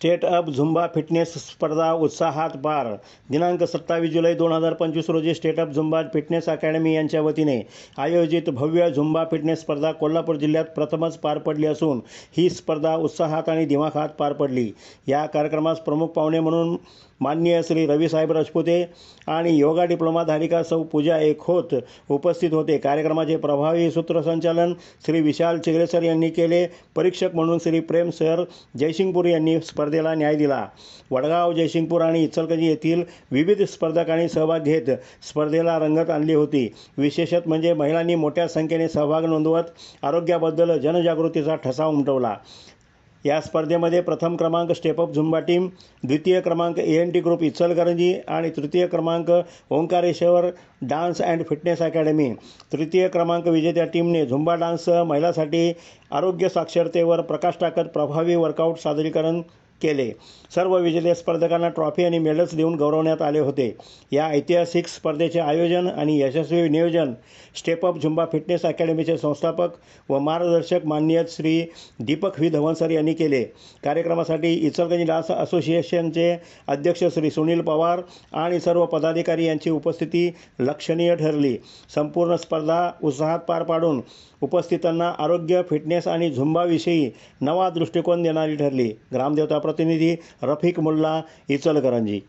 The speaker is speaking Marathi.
स्टेट अप झुंबा फिटनेस स्पर्धा उत्साहात पार दिनांक सत्तावीस जुलै दोन हजार पंचवीस रोजी state up Zumba fitness academy यांच्या वतीने आयोजित भव्य झुंबा फिटनेस स्पर्धा कोल्हापूर जिल्ह्यात प्रथमच पार पडली असून ही स्पर्धा उत्साहात आणि दिमाखात पार पडली. या कार्यक्रमास प्रमुख पाहुणे म्हणून माननीय श्री रवीसाहेब राजपुते आणि योगा डिप्लोमा धारिका सौ पूजा एक होत उपस्थित होते. कार्यक्रमाचे प्रभावी सूत्रसंचालन श्री विशाल चिगरेसर यांनी केले. परीक्षक म्हणून श्री प्रेम सर जयसिंगपूर यांनी स्पर्धेला न्याय दिला. वडगाव जयसिंगपूर आणि इचलकरंजी येथील विविध स्पर्धकांनी सहभाग घेत स्पर्धेला रंगत आणली होती. विशेषत म्हणजे महिलांनी मोठ्या संख्येने सहभाग नोंदवत आरोग्याबद्दल जनजागृतीचा ठसा उमटवला. या स्पर्धेमध्ये प्रथम क्रमांक स्टेपअप झुंबा टीम द्वितीय क्रमांक A N T group Ichalkaranji आणि तृतीय क्रमांक Omkareshwar dance and fitness academy. तृतीय क्रमांक विजेत्या टीमने झुंबा डान्स महिलासाठी आरोग्य साक्षरतेवर प्रकाश टाकत प्रभावी वर्कआउट सादरीकरण केले. सर्व विजेते स्पर्धकांना ट्रॉफी आणि मेडल्स देऊन गौरवण्यात आले होते. या ऐतिहासिक स्पर्धेचे आयोजन आणि यशस्वी नियोजन स्टेपअप झुंबा फिटनेस अकॅडमीचे संस्थापक व मार्गदर्शक माननीय श्री दीपक व्ही. धवनसर यांनी केले. कार्यक्रमासाठी इचलगंज डान्स असोसिएशनचे अध्यक्ष श्री सुनील पवार आणि सर्व पदाधिकारी यांची उपस्थिती लक्षणीय ठरली. संपूर्ण स्पर्धा उत्साहात पार पाडून उपस्थितांना आरोग्य फिटनेस आणि झुंबाविषयी नवा दृष्टिकोन देणारी ठरली. ग्रामदेवता प्रतिनिधी रफिक मुल्ला इचलकरंजी